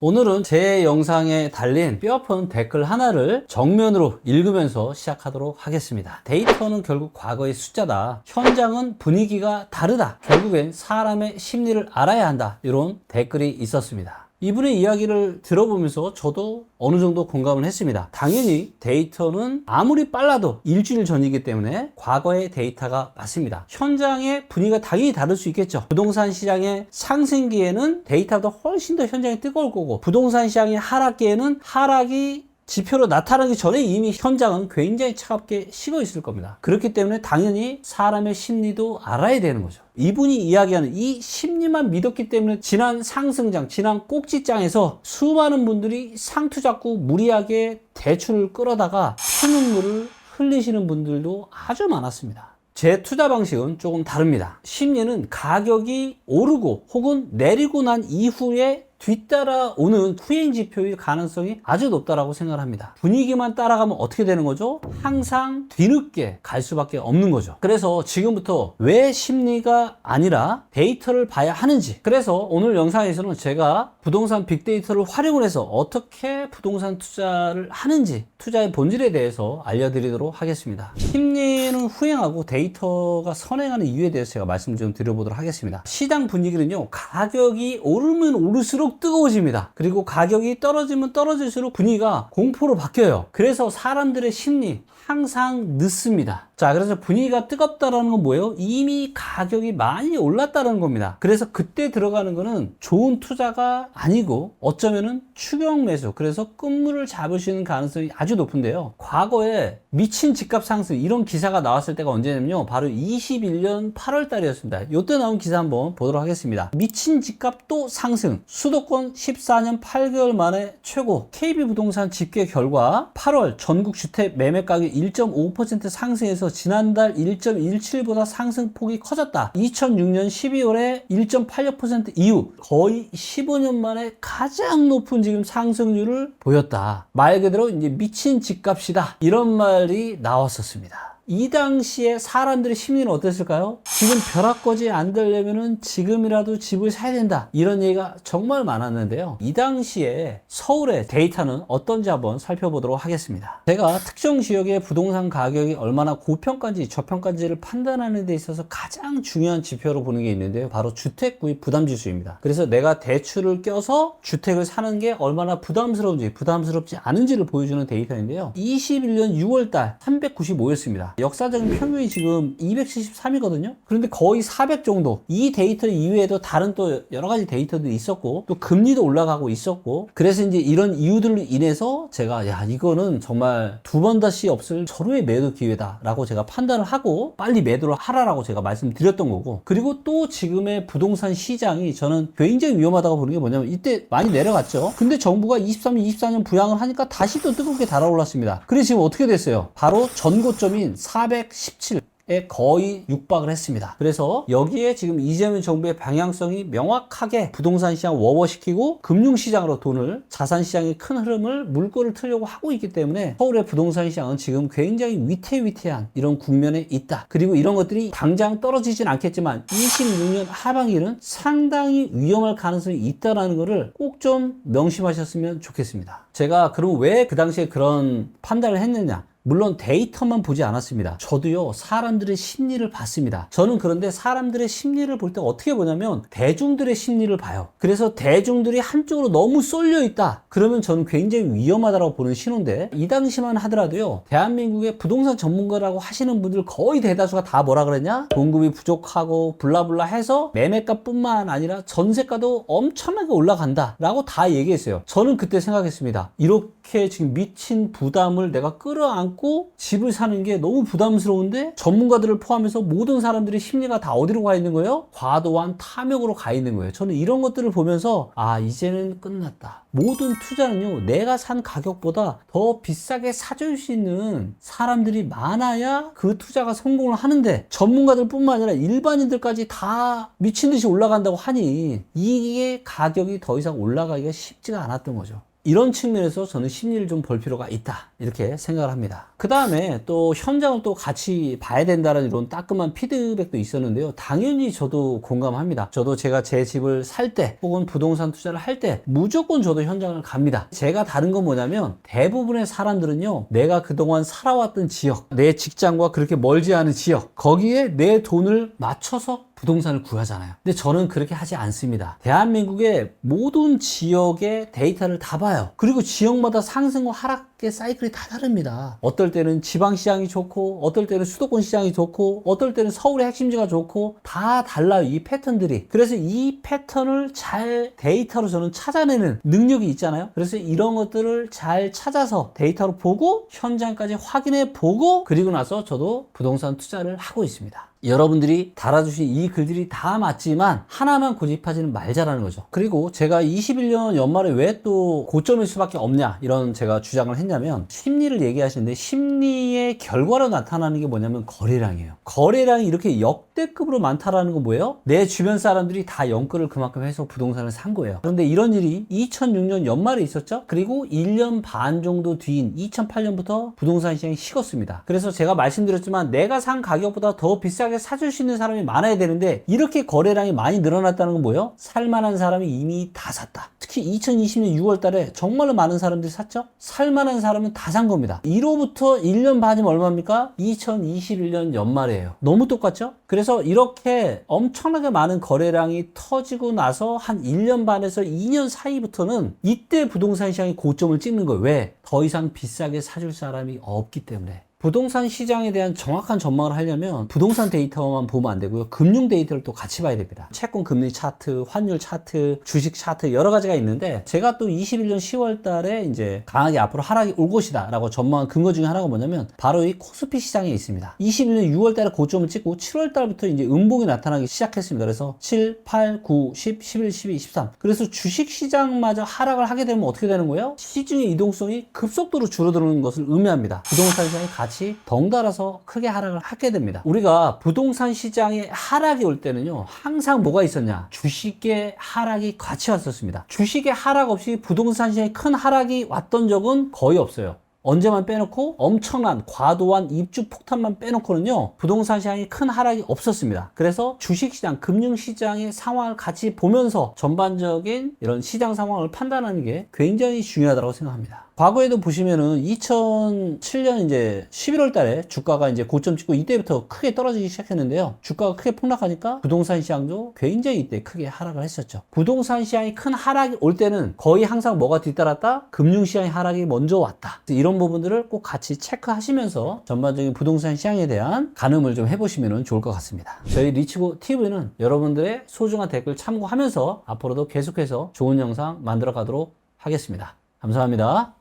오늘은 제 영상에 달린 뼈아픈 댓글 하나를 정면으로 읽으면서 시작하도록 하겠습니다. 데이터는 결국 과거의 숫자다. 현장은 분위기가 다르다. 결국엔 사람의 심리를 알아야 한다. 이런 댓글이 있었습니다. 이분의 이야기를 들어보면서 저도 어느 정도 공감을 했습니다. 당연히 데이터는 아무리 빨라도 일주일 전이기 때문에 과거의 데이터가 맞습니다. 현장의 분위기가 당연히 다를 수 있겠죠. 부동산 시장의 상승기에는 데이터보다 훨씬 더 현장이 뜨거울 거고 부동산 시장의 하락기에는 하락이 지표로 나타나기 전에 이미 현장은 굉장히 차갑게 식어 있을 겁니다. 그렇기 때문에 당연히 사람의 심리도 알아야 되는 거죠. 이분이 이야기하는 이 심리만 믿었기 때문에 지난 상승장, 지난 꼭지장에서 수많은 분들이 상투 잡고 무리하게 대출을 끌어다가 피눈물을 흘리시는 분들도 아주 많았습니다. 제 투자 방식은 조금 다릅니다. 심리는 가격이 오르고 혹은 내리고 난 이후에 뒤따라오는 후행 지표의 가능성이 아주 높다라고 생각을 합니다. 분위기만 따라가면 어떻게 되는 거죠? 항상 뒤늦게 갈 수밖에 없는 거죠. 그래서 지금부터 왜 심리가 아니라 데이터를 봐야 하는지. 그래서 오늘 영상에서는 제가 부동산 빅데이터를 활용을 해서 어떻게 부동산 투자를 하는지 투자의 본질에 대해서 알려드리도록 하겠습니다. 심리는 후행하고 데이터가 선행하는 이유에 대해서 제가 말씀 좀 드려보도록 하겠습니다. 시장 분위기는요, 가격이 오르면 오를수록 뜨거워집니다. 그리고 가격이 떨어지면 떨어질수록 분위기가 공포로 바뀌어요. 그래서 사람들의 심리 항상 늦습니다. 자, 그래서 분위기가 뜨겁다라는 건 뭐예요? 이미 가격이 많이 올랐다는 겁니다. 그래서 그때 들어가는 거는 좋은 투자가 아니고 어쩌면은 추격 매수, 그래서 끝물을 있는 가능성이 아주 높은데요. 과거에 미친 집값 상승 이런 기사가 나왔을 때가 언제냐면요. 바로 21년 8월 달이었습니다. 이때 나온 기사 한번 보도록 하겠습니다. 미친 집값 또 상승. 수도권 14년 8개월 만에 최고. KB부동산 집계 결과 8월 전국 주택 매매 가격 1.5% 상승해서 지난달 1.17보다 상승폭이 커졌다. 2006년 12월에 1.86% 이후 거의 15년 만에 가장 높은 지금 상승률을 보였다. 말 그대로 이제 미친 집값이다. 이런 말이 나왔었습니다. 이 당시에 사람들의 심리는 어땠을까요? 지금 벼락거지 안 되려면은 지금이라도 집을 사야 된다. 이런 얘기가 정말 많았는데요. 이 당시에 서울의 데이터는 어떤지 한번 살펴보도록 하겠습니다. 제가 특정 지역의 부동산 가격이 얼마나 고평가인지 저평가인지를 판단하는 데 있어서 가장 중요한 지표로 보는 게 있는데요. 바로 주택 구입 부담 지수입니다. 그래서 내가 대출을 껴서 주택을 사는 게 얼마나 부담스러운지 부담스럽지 않은지를 보여주는 데이터인데요. 21년 6월 달 395였습니다. 역사적인 평균이 지금 273이거든요. 그런데 거의 400 정도. 이 데이터 이외에도 다른 또 여러 가지 데이터도 있었고 또 금리도 올라가고 있었고 그래서 이제 이런 이유들로 인해서 제가 야 이거는 정말 두 번 다시 없을 절호의 매도 기회다라고 제가 판단을 하고 빨리 매도를 하라라고 제가 말씀드렸던 거고 그리고 또 지금의 부동산 시장이 저는 굉장히 위험하다고 보는 게 뭐냐면 이때 많이 내려갔죠. 근데 정부가 23년, 24년 부양을 하니까 다시 또 뜨겁게 달아올랐습니다. 그래서 지금 어떻게 됐어요? 바로 전고점인 417. 에 거의 육박을 했습니다. 그래서 여기에 지금 이재명 정부의 방향성이 명확하게 부동산 시장 워워시키고 금융시장으로 돈을 자산시장의 큰 흐름을 물꼬를 틀려고 하고 있기 때문에 서울의 부동산 시장은 지금 굉장히 위태위태한 이런 국면에 있다. 그리고 이런 것들이 당장 떨어지진 않겠지만 26년 하반기는 상당히 위험할 가능성이 있다라는 것을 꼭 좀 명심하셨으면 좋겠습니다. 제가 그럼 왜 그 당시에 그런 판단을 했느냐? 물론 데이터만 보지 않았습니다. 저도요, 사람들의 심리를 봤습니다. 저는 그런데 사람들의 심리를 볼 때 어떻게 보냐면, 대중들의 심리를 봐요. 그래서 대중들이 한쪽으로 너무 쏠려 있다. 그러면 저는 굉장히 위험하다고 보는 신호인데, 이 당시만 하더라도요, 대한민국의 부동산 전문가라고 하시는 분들 거의 대다수가 다 뭐라 그랬냐? 공급이 부족하고, 블라블라 해서 매매가 뿐만 아니라 전세가도 엄청나게 올라간다. 라고 다 얘기했어요. 저는 그때 생각했습니다. 이렇게 지금 미친 부담을 내가 끌어안고 집을 사는 게 너무 부담스러운데 전문가들을 포함해서 모든 사람들의 심리가 다 어디로 가 있는 거예요? 과도한 탐욕으로 가 있는 거예요. 저는 이런 것들을 보면서 아 이제는 끝났다. 모든 투자는요 내가 산 가격보다 더 비싸게 사줄 수 있는 사람들이 많아야 그 투자가 성공을 하는데 전문가들 뿐만 아니라 일반인들까지 다 미친 듯이 올라간다고 하니 이게 가격이 더 이상 올라가기가 쉽지가 않았던 거죠. 이런 측면에서 저는 심리를 좀 볼 필요가 있다. 이렇게 생각을 합니다. 그 다음에 또 현장을 또 같이 봐야 된다는 이런 따끔한 피드백도 있었는데요. 당연히 저도 공감합니다. 저도 제가 제 집을 살 때 혹은 부동산 투자를 할 때 무조건 저도 현장을 갑니다. 제가 다른 건 뭐냐면 대부분의 사람들은요. 내가 그동안 살아왔던 지역, 내 직장과 그렇게 멀지 않은 지역, 거기에 내 돈을 맞춰서 부동산을 구하잖아요. 근데 저는 그렇게 하지 않습니다. 대한민국의 모든 지역의 데이터를 다 봐요. 그리고 지역마다 상승과 하락의 사이클이 다 다릅니다. 어떨 때는 지방시장이 좋고, 어떨 때는 수도권 시장이 좋고, 어떨 때는 서울의 핵심지가 좋고, 다 달라요. 이 패턴들이. 그래서 이 패턴을 잘 데이터로 저는 찾아내는 능력이 있잖아요. 그래서 이런 것들을 잘 찾아서 데이터로 보고, 현장까지 확인해 보고, 그리고 나서 저도 부동산 투자를 하고 있습니다. 여러분들이 달아주신 이 글들이 다 맞지만 하나만 고집하지는 말자라는 거죠. 그리고 제가 21년 연말에 왜 또 고점일 수밖에 없냐 이런 제가 주장을 했냐면 심리를 얘기하시는데 심리의 결과로 나타나는 게 뭐냐면 거래량이에요. 거래량이 이렇게 역대급으로 많다라는 건 뭐예요? 내 주변 사람들이 다 영끌을 그만큼 해서 부동산을 산 거예요. 그런데 이런 일이 2006년 연말에 있었죠. 그리고 1년 반 정도 뒤인 2008년부터 부동산 시장이 식었습니다. 그래서 제가 말씀드렸지만 내가 산 가격보다 더 비싸게 사줄 수 있는 사람이 많아야 되는데 이렇게 거래량이 많이 늘어났다는 건 뭐예요? 살만한 사람이 이미 다 샀다. 특히 2020년 6월 달에 정말로 많은 사람들이 샀죠? 살만한 사람은 다 산 겁니다. 1호부터 1년 반이면 얼마입니까? 2021년 연말이에요. 너무 똑같죠? 그래서 이렇게 엄청나게 많은 거래량이 터지고 나서 한 1년 반에서 2년 사이부터는 이때 부동산 시장이 고점을 찍는 거예요. 왜? 더 이상 비싸게 사줄 사람이 없기 때문에. 부동산 시장에 대한 정확한 전망을 하려면 부동산 데이터만 보면 안 되고요. 금융 데이터를 또 같이 봐야 됩니다. 채권 금리 차트, 환율 차트, 주식 차트 여러 가지가 있는데 제가 또 21년 10월 달에 이제 강하게 앞으로 하락이 올 것이다 라고 전망한 근거 중에 하나가 뭐냐면 바로 이 코스피 시장에 있습니다. 21년 6월 달에 고점을 찍고 7월 달부터 이제 음봉이 나타나기 시작했습니다. 그래서 7, 8, 9, 10, 11, 12, 13. 그래서 주식 시장마저 하락을 하게 되면 어떻게 되는 거예요? 시중의 이동성이 급속도로 줄어드는 것을 의미합니다. 부동산 시장이 같이 덩달아서 크게 하락을 하게 됩니다. 우리가 부동산 시장에 하락이 올 때는요, 항상 뭐가 있었냐? 주식의 하락이 같이 왔었습니다. 주식의 하락 없이 부동산 시장에 큰 하락이 왔던 적은 거의 없어요. 언제만 빼놓고 엄청난 과도한 입주 폭탄만 빼놓고는요 부동산 시장이 큰 하락이 없었습니다. 그래서 주식시장, 금융시장의 상황을 같이 보면서 전반적인 이런 시장 상황을 판단하는 게 굉장히 중요하다고 생각합니다. 과거에도 보시면은 2007년 이제 11월 달에 주가가 이제 고점 찍고 이때부터 크게 떨어지기 시작했는데요. 주가가 크게 폭락하니까 부동산 시장도 굉장히 이때 크게 하락을 했었죠. 부동산 시장이 큰 하락이 올 때는 거의 항상 뭐가 뒤따랐다? 금융 시장의 하락이 먼저 왔다. 이런 부분들을 꼭 같이 체크하시면서 전반적인 부동산 시장에 대한 가늠을 좀 해보시면 좋을 것 같습니다. 저희 리치고 TV는 여러분들의 소중한 댓글 참고하면서 앞으로도 계속해서 좋은 영상 만들어 가도록 하겠습니다. 감사합니다.